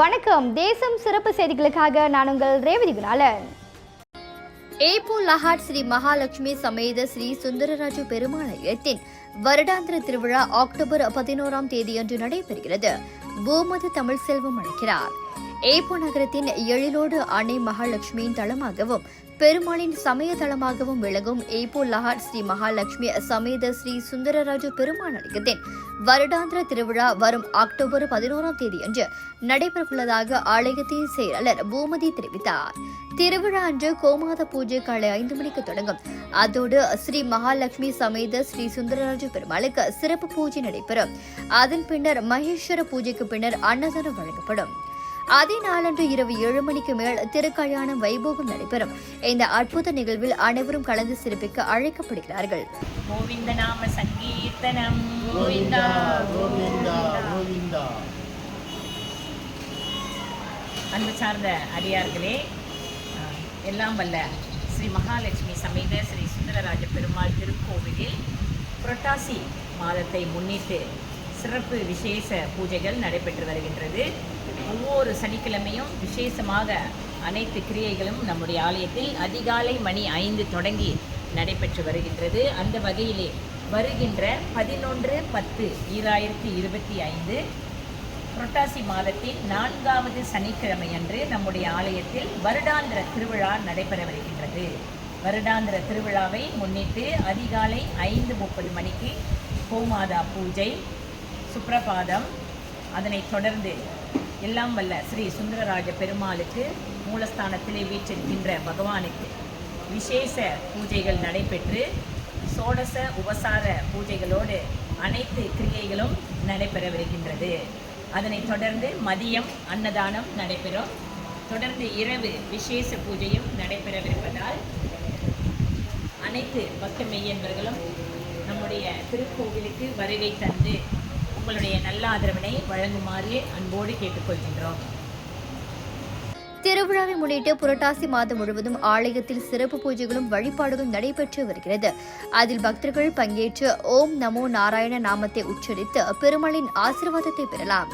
வணக்கம். தேசம் சிறப்பு செய்திகளுக்காக நான் உங்கள் ரேவதி குணாலன். ஏப்போ லஹாட் ஸ்ரீ மகாலட்சுமி சமேத ஸ்ரீ சுந்தரராஜ பெருமாளையத்தின் வருடாந்திர திருவிழா அக்டோபர் பதினோராம் தேதியன்று நடைபெறுகிறது. பூமது தமிழ் செல்வம் அழைக்கிறார் ஏப்போ நகரத்தின் எழிலோடு அன்னை மகாலட்சுமியின் தளமாகவும் பெருமாளின் சமய தளமாகவும் விளங்கும் ஏப்போ லஹாட் ஸ்ரீ மகாலட்சுமி சமேத ஸ்ரீ சுந்தரராஜு பெருமாள் ஆலயத்தின் வருடாந்திர திருவிழா வரும் அக்டோபர் பதினோராம் தேதியன்று நடைபெறவுள்ளதாக ஆலயத்தின் செயலாளர் பூமதி தெரிவித்தார். திருவிழா அன்று கோமாத பூஜை காலை ஐந்து மணிக்கு தொடங்கும். அதோடு ஸ்ரீ மகாலட்சுமி சமேத ஸ்ரீ சுந்தரராஜ பெருமாளுக்கு சிறப்பு பூஜை நடைபெறும். அதன் பின்னர் மகேஸ்வர பூஜைக்கு பின்னர் அன்னதானம் வழங்கப்படும். அதே நாளன்று இரவு ஏழு மணிக்கு மேல் திருக்கல்யாணம் வைபோகம் நடைபெறும். இந்த அற்புத நிகழ்வில் அனைவரும் கலந்து சிறப்பிக்க அழைக்கப்படுகிறார்கள். கோவிந்த நாம சங்கீர்த்தனம். அன்பு சார்ந்த அடியார்களே எல்லாம் வல்ல ஸ்ரீ மகாலட்சுமி சமேத ஸ்ரீ சுந்தரராஜ பெருமாள் திருக்கோவிலில் புரட்டாசி மாதத்தை முன்னிட்டு சிறப்பு விசேஷ பூஜைகள் நடைபெற்று வருகின்றது. ஒவ்வொரு சனிக்கிழமையும் விசேஷமாக அனைத்து கிரியைகளும் நம்முடைய ஆலயத்தில் அதிகாலை மணி ஐந்து தொடங்கி நடைபெற்று வருகின்றது. அந்த வகையிலே வருகின்ற பதினொன்று பத்து ஈராயிரத்தி இருபத்தி ஐந்து புரட்டாசி மாதத்தின் நான்காவது சனிக்கிழமையன்று நம்முடைய ஆலயத்தில் வருடாந்திர திருவிழா நடைபெறவிருக்கின்றது வருடாந்திர திருவிழாவை முன்னிட்டு அதிகாலை ஐந்து முப்பது மணிக்கு கோமாதா பூஜை சுப்ரபாதம் அதனைத் தொடர்ந்து எல்லாம் வல்ல ஸ்ரீ சுந்தரராஜ பெருமாளுக்கு மூலஸ்தானத்திலே வீற்றிருக்கின்ற பகவானுக்கு விசேஷ பூஜைகள் நடைபெற்று சோடச உபசார பூஜைகளோடு அனைத்து கிரியைகளும் நடைபெறவிருக்கின்றது. அதனைத் தொடர்ந்து மதியம் அன்னதானம் நடைபெறும். தொடர்ந்து இரவு விசேஷ பூஜையும் நடைபெறவிருப்பதால் அனைத்து பக்த மெய்யன்பர்களும் நம்முடைய திருக்கோவிலுக்கு வருகை தந்து உங்களுடைய நல்ல ஆதரவினை வழங்குமாறு அன்போடு கேட்டுக்கொள்கின்றோம். திருவிழாவை முன்னிட்டு புரட்டாசி மாதம் முழுவதும் ஆலயத்தில் சிறப்பு பூஜைகளும் வழிபாடுகளும் நடைபெற்று வருகிறது. அதில் பக்தர்கள் பங்கேற்று ஓம் நமோ நாராயண நாமத்தை உச்சரித்து பெருமாளின் ஆசீர்வாதத்தை பெறலாம்.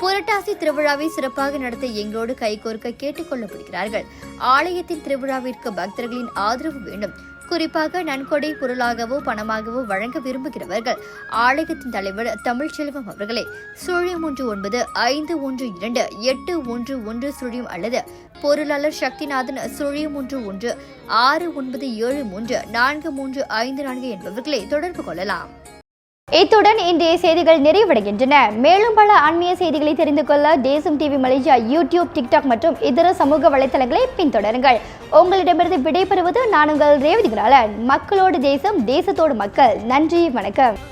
புரட்டாசி திருவிழாவை சிறப்பாக நடத்த எங்களோடு கைகோர்க்க கேட்டுக் கொள்ளப்படுகிறார்கள் ஆலயத்தின் திருவிழாவிற்கு பக்தர்களின் ஆதரவு வேண்டும். குறிப்பாக நன்கொடை பொருளாகவோ பணமாகவோ வழங்க விரும்புகிறவர்கள் ஆலயத்தின் தலைவர் தமிழ்ச்செல்வம் அவர்களே சுழியம் ஒன்று ஒன்பது ஐந்து ஒன்று இரண்டு எட்டு ஒன்று ஒன்று சுழியம் அல்லது பொருளாளர் சக்திநாதன் சுழியம் ஒன்று ஒன்று ஆறு ஒன்பது ஏழு மூன்று நான்கு மூன்று ஐந்து நான்கு என்பவர்களை தொடர்பு கொள்ளலாம். இத்துடன் இன்றைய செய்திகள் நிறைவடைகின்றன. மேலும் பல ஆன்மீக செய்திகளை தெரிந்து கொள்ள தேசம் டிவி மலேசியா யூடியூப் டிக்டாக் மற்றும் இதர சமூக வலைத்தளங்களை பின்தொடருங்கள். உங்களிடமிருந்து விடைபெறுவது நான் உங்கள் ரேவதி மக்களோடு தேசம் தேசத்தோடு மக்கள். நன்றி வணக்கம்.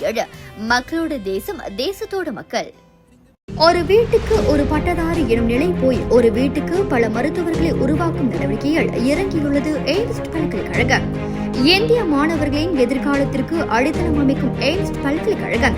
ஏழு மக்களோட தேசம் தேசத்தோட மக்கள். ஒரு வீட்டுக்கு ஒரு பட்டதாரி எனும் நிலை போய் ஒரு வீட்டுக்கு பல மருத்துவர்களை உருவாக்கும் நடவடிக்கைகள் இறங்கியுள்ளது எய்ம்ஸ் பல்கலைக்கழகம். இந்திய மாணவர்களின் எதிர்காலத்திற்கு அடித்தளம் அமைக்கும் எய்ம்ஸ் பல்கலைக்கழகம்